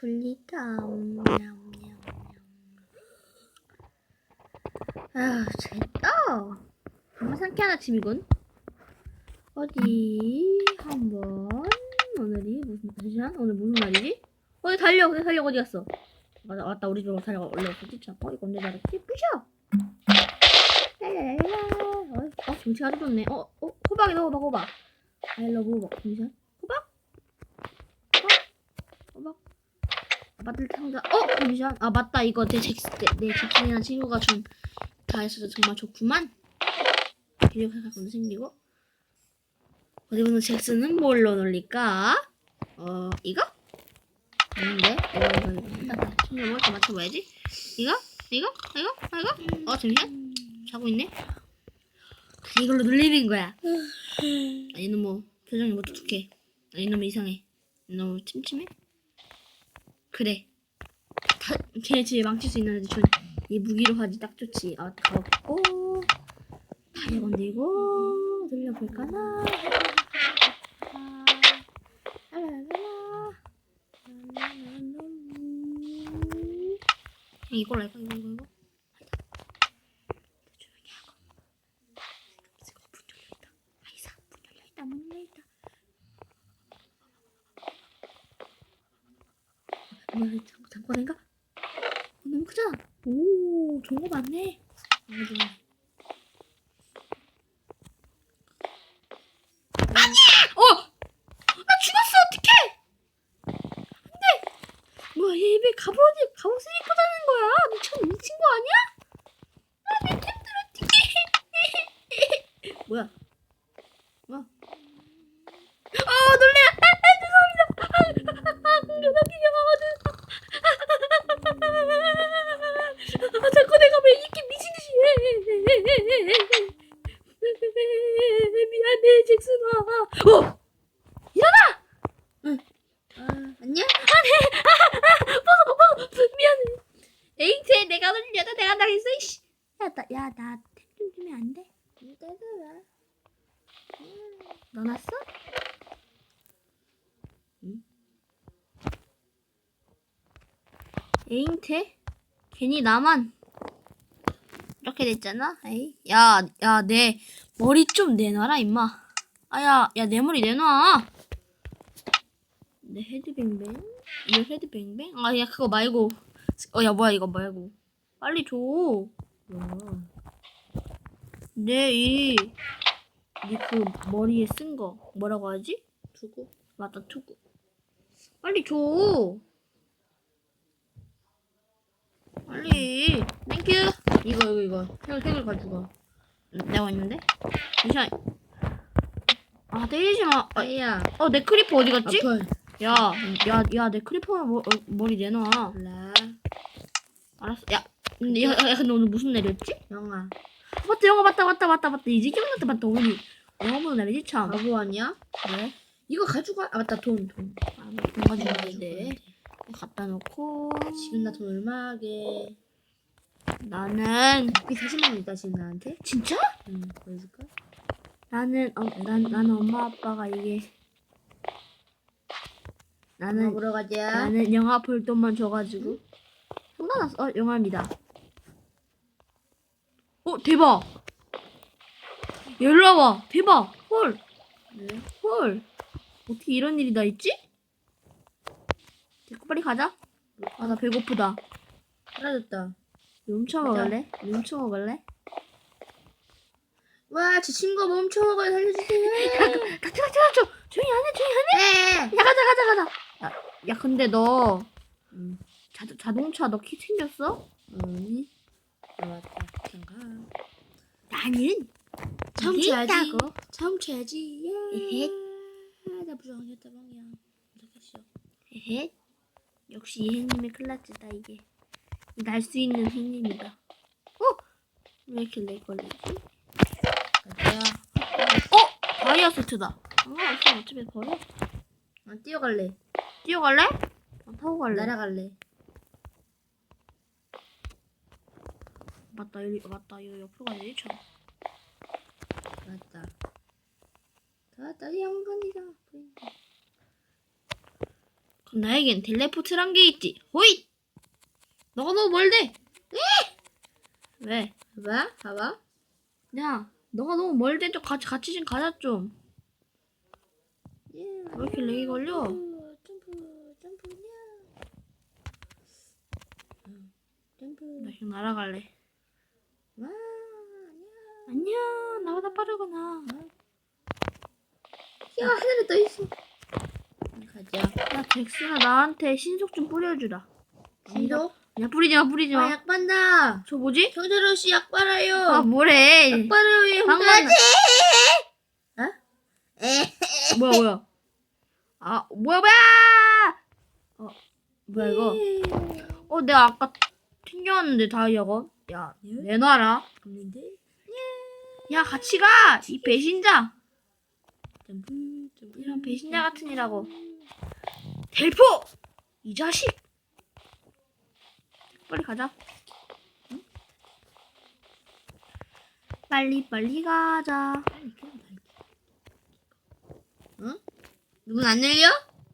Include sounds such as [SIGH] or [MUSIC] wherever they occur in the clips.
졸리다. 냠냠냠. 아, 됐다. 상쾌한 아침이군. 어디 한번 오늘이 무슨 무슨 오늘 무슨 날이지? 어디 달려? 그 달려 어디 갔어? 맞아 왔다 우리 집으로 달려 올라왔었지 참. 어 이거 언제 달았지? 부셔. 랄랄랄라. 어, 어 경치 아주 좋네. 어, 어 호박이 넣어봐 호박. 아이러브 호박. 잠시만. 호박? 호박? 호박? 아빠들 상자. 어 잠시만. 아 맞다 이거 내 잭스 내, 내 잭슨이라는 친구가 좀다 했어서 정말 좋구만. 기력 생각도 생기고. 어디 보면 잭슨은 뭘로 놀릴까? 어 이거? 아닌데? 이거 이거 이거. 딱 청점을 더 맞춰봐야지. 이거? 이거? 이거? 이거? 어 잠시만. 자고 있네. 이걸로 놀리는 거야. 아니 너무 표정이 뭐 독특해. 아니 너무 이상해. 너무 침침해. 그래. 다, 걔 집에 망칠 수 있는 애들 전이 무기로 하지 딱 좋지. 아 가고 다리 건들고 돌려볼까나. 이걸로 할까 이거 이거 이거. 조용히 하고. 지금 문 열려있다. 아이사 문 열려있다 문 열려있다. 뭐 잠- 잠깐인가? 어, 너무 크잖아. 오 좋은 거 많네. 너무 좋네. 어! 나 죽었어 어떡해! 안돼! 뭐야 얘 입에 갑옷이 갑옷을 입고 자는 거야? 미쳐 미친 거 아니야? 아내 템들 어떡해! [LAUGHS] 뭐야? 뭐야? [LAUGHS] 미안해, 잭슨아. 어, 일어나. 응. 아, 안녕? 안해. 아, 벗어, 벗어. 미안해. 에이트, 내가 놀려다 내가 당했어. 이씨. 야, 나, 야, 나템좀 주면 안 돼? 내가 넣어놨어? 에잉태? 괜히 나만 이렇게 됐잖아. 에이, 야, 야, 내 머리 좀 내놔라, 임마. 아야, 야, 내 머리 내놔. 내 헤드뱅뱅? 이 헤드뱅뱅? 아, 야, 그거 말고. 어, 야, 뭐야, 이거 말고. 빨리 줘. 내 이, 이그 머리에 쓴 거. 뭐라고 하지? 투구? 맞다, 투구. 빨리 줘. 빨리. 땡큐. 이거 이거 이거. 색을 색을 가져가. 내가 있는데? 잠시만. 아 때리지 마. 아, 아야 어, 내 크리퍼 어디 갔지? 아파 야, 야, 야, 내 크리퍼 머, 어, 머리 내놔. 몰라 알았어. 야, 근데 야, 야, 근데 오늘 무슨 날이었지? 영아 맞다, 영화 맞다, 맞다, 맞다, 맞다. 이제 기억났다, 맞다. 오늘 영화 보는 날이지 참. 바보 아니야? 왜? 이거 가져가 아 맞다 돈 돈 아, 돈 가지고 네. 가는데 갖다 놓고 지금 나 돈 얼마 하게 나는 그 40만 원 있다 지금 나한테 진짜? 응 보여줄까? 나는 어, 난 나는 엄마 아빠가 이게 나는 나는 보러 가자 나는 영화 볼 돈만 줘가지고 상관없어 어, 영화입니다. 어 대박. 열로 와봐 대박 헐 네. 헐. 어떻게 이런 일이 다 있지? 빨리 가자. 아 나 배고프다. 사라졌다 훔쳐 먹을래? 훔쳐 먹을래? 와 제 친구 멈춰가 살려주세요 닥쳐 닥쳐 닥쳐 조용히 안 해 조용히 안 해. 네야 가자 가자 가자. 야, 야 근데 너 응. 자, 자동차 너 키 챙겼어? 아니 아 맞다 잠깐 나는 처음 쳐야지. 처음 쳐야지 에헤. 나 부정하겠다 방이야 부탁했어 헤헤. 역시 이행님의 클라스다 이게. 날 수 있는 행님이다. 어? 왜 이렇게 렉 걸리지? 가자 어? 다이아 세트다. 상관없어 어차피 버려. 난 뛰어갈래 뛰어갈래? 아, 타고 갈래. 날아갈래 맞다 여기 맞다 여기 옆으로 가야 참. 맞다 다 다리 양반이다 나에겐 텔레포트란 게 있지. 호잇! 너가 너무 멀대. 왜? 봐봐, 봐봐. 야, 너가 너무 멀대. 좀 같이 같이 좀 가자 좀. 예, 왜 이렇게 렉이 걸려? 점프, 점프, 점프. 나 그냥 날아갈래. 와, 안녕. 안녕. 나보다 빠르구나. 야, 하늘에 떠 있어. 야, 덱스나 나한테 신속 좀 뿌려주라. 신속? 야, 뿌리지 마, 뿌리지 마. 아, 약 받다. 저 뭐지? 정재로 씨약 빨아요. 아, 뭐래? 약 빨아요. 형까지. 어? 에. [LAUGHS] 뭐야, 뭐야? 아, 뭐야, 뭐야! 어, 뭐야 이거? 어, 내가 아까 튕겨왔는데 다이아가. 야, 내놔라. 없는데? 야, 같이 가. 이 배신자. 점프, 점프. 이런 배신자 같은 이라고. 델포! 이 자식! 빨리 가자. 응? 빨리 빨리 가자. 응? 누군 안 열려?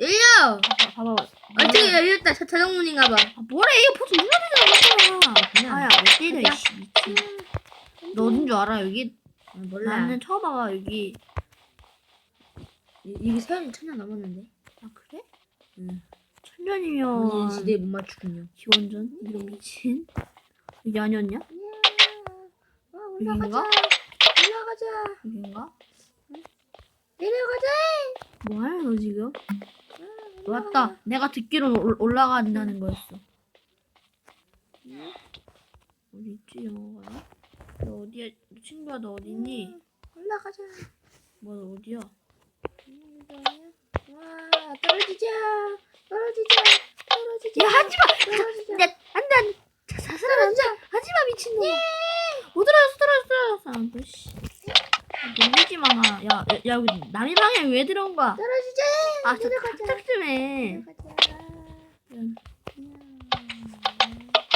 열려! 봐봐. 어떻게 열렸다. 자, 자동문인가 봐. 아, 뭐래? 이거 포트 눌러야 되잖아. 아야. 이씨. 미친. 너 어딘 줄 알아, 여기? 아, 몰라. 나는 처음 봐봐, 여기. 이- 이게 세월이 천년 넘었는데. 아, 그래? 응. 천년이면. 우리는 시대에 못 맞추군요. 기원전? 이거 미친. 여기 아니었냐? 와, 여긴가? 올라가자. 여긴가? 내려가자. 뭐하냐, 너 지금? 아, 맞다. 내가 듣기로는 올- 올라간다는 거였어. 어디 있지, 영어가? 너 어디야? 너 친구야, 너 어디니? 올라가자. 뭐, 너 어디야? 와, 떨어지자. 떨어지자. 떨어지자. 야, 하지 마! 떨어지자. 내, 안 돼, 안 돼. 자, 사슬 안 돼. 하지 마, 미친놈아. 못 떨어졌어, 떨어졌어, 떨어졌어. 안 돼, 씨. 놀리지 마. 야, 야, 야, 여기 남의 방에 왜 들어온 거야? 떨어지자. 아, 저. 탁탁 좀 해. 내려가자.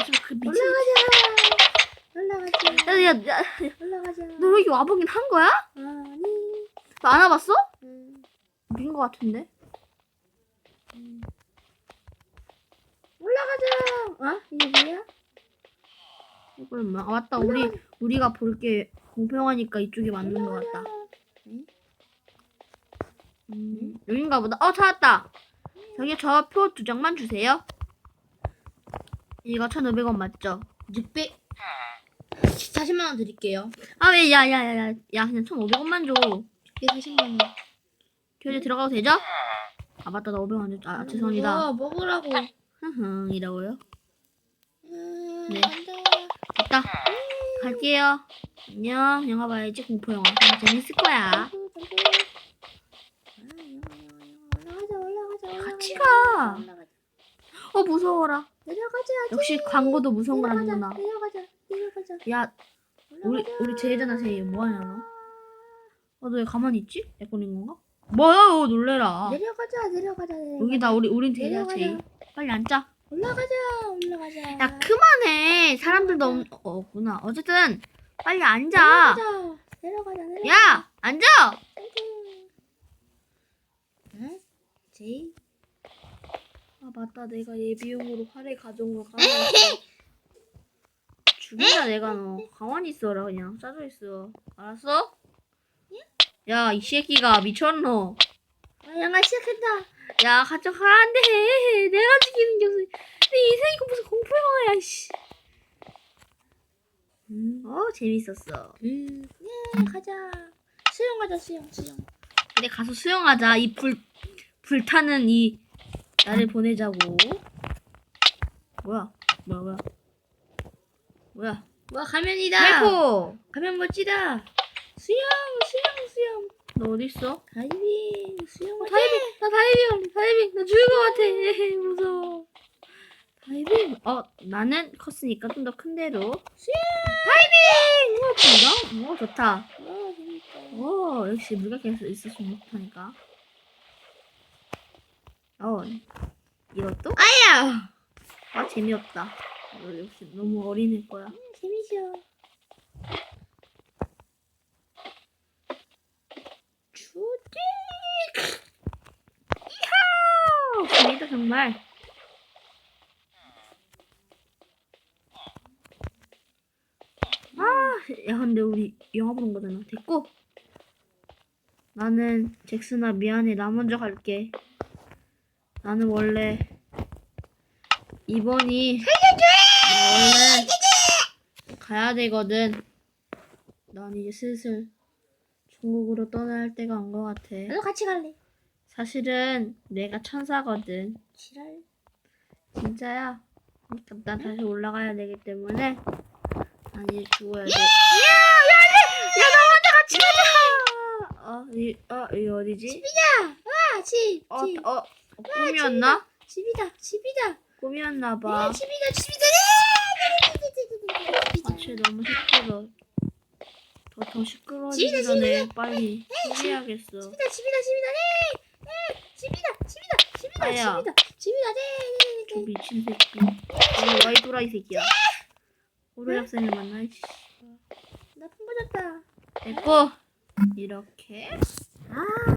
저그 미친. 올라가자. 올라가자. 야, 야, 야, 올라가자. 너 여기 와보긴 한 거야? 아니. 너 안 와봤어? 음. 민거 같은데. 올라가자. 어? 이게 뭐야? 이걸 뭐? 아, 맞다. 우리 우리가 볼 게 공평하니까 이쪽이 맞는 것 같다. 음, 여긴가 보다. 어, 찾았다. 저기 저 표 두 장만 주세요. 이거 1,500원 맞죠? 600. 40만 원 드릴게요. 아, 왜, 야, 야, 야, 야, 야, 그냥 1,500원만 줘. 40만 원. 교재 들어가도 되죠? 아, 맞다. 나 500원 줬, 아, 죄송합니다. 먹어, 먹으라고. 흐흐, 이라고요? 음, 네. 됐다. 갈게요. 안녕. 영화 봐야지, 공포 영화. 음, 재밌을 거야. 점프, 점프. 아, 올라가자, 올라가자, 올라가자. 같이 가. 올라가자. 어, 무서워라. 내려가자. 역시 광고도 무서운 걸 내려가자, 하는구나. 내려가자. 내려가자. 야, 우리, 올라가자. 우리 제이잖아, 제이. 뭐하냐, 너? 어, 너왜 가만히 있지? 내 거린 건가? 뭐야, 어, 놀래라. 내려가자, 내려가자, 내려가자. 여기다, 우리, 우린 제이야, 내려가자. 제이. 빨리 앉자. 올라가자, 올라가자. 야, 그만해. 사람들도 없, 어, 없구나. 어쨌든, 빨리 앉아. 내려가자. 내려가자, 내려가자. 야, 앉아! 응? 제이? 아, 맞다. 내가 예비용으로 활의 가정으로 까먹었어. 죽인다, 내가 너. 가만히 있어라, 그냥. 짜져 있어. 알았어? 야, 이 새끼가 미쳤노. 아, 양아 시작했다. 야, 가져 가, 안 돼. 내가 죽이는 게 없어. 내 인생 이거 무슨 공포 영화야, 씨. 음, 어, 재밌었어. 음, 예, 가자. 수영 가자, 수영, 수영. 근데 가서 수영하자. 이 불, 불타는 이, 나를 보내자고. 뭐야? 뭐야, 뭐야. 뭐야. 와, 가면이다. 헬포! 가면 멋지다. 수영, 수영, 수영. 너 어딨어? 다이빙, 수영 가자. 다이빙! 나 다이빙! 다이빙! 나 죽을 것 같아! [LAUGHS] 무서워. 다이빙! 어, 나는 컸으니까 좀 더 큰 데로. 수영. 다이빙! 우와, 좋다. 와, 재밌다. 오, 역시 물가에서 있었으면 좋다니까. 어, 이것도? 아야! 아, 재미없다. 어, 역시 너무 어린애 거야. 재밌어. 주디. 없습니다 정말. 아, 야 근데 우리 영화 보는 거잖아. 됐고. 나는 잭슨아 미안해. 나 먼저 갈게. 나는 원래 이번이 나 원래 가야 되거든. 난 이제 슬슬 중국으로 떠날 때가 온 것 같아. 나도 같이 갈래. 사실은 내가 천사거든. 지랄. 진짜야. 그러니까 난 다시 올라가야 되기 때문에 난 이제 죽어야 돼. 야, 나 먼저 같이 가자. 어, 이, 어, 이 어디지? 집이다. 와, 집. 어, 집. 어, 꿈이었나? 집이다. 집이다. 꿈이었나 봐. 네, 집이다. 집이다. 네. 아, 쟤 너무 시끄러. 더, 더 시끄러워지기 집이다, 전에 빨리 해야겠어. 집이다. 집이다. 집이다. 네. 네. 집이다. 집이다. 집이다. 아야. 집이다. 집이다. 네. 네. 저 네. 미친 새끼. 오늘 와이 또라이 새끼야. 호로 학생을 만나야지. 나 풍부졌다. 됐고 이렇게 아.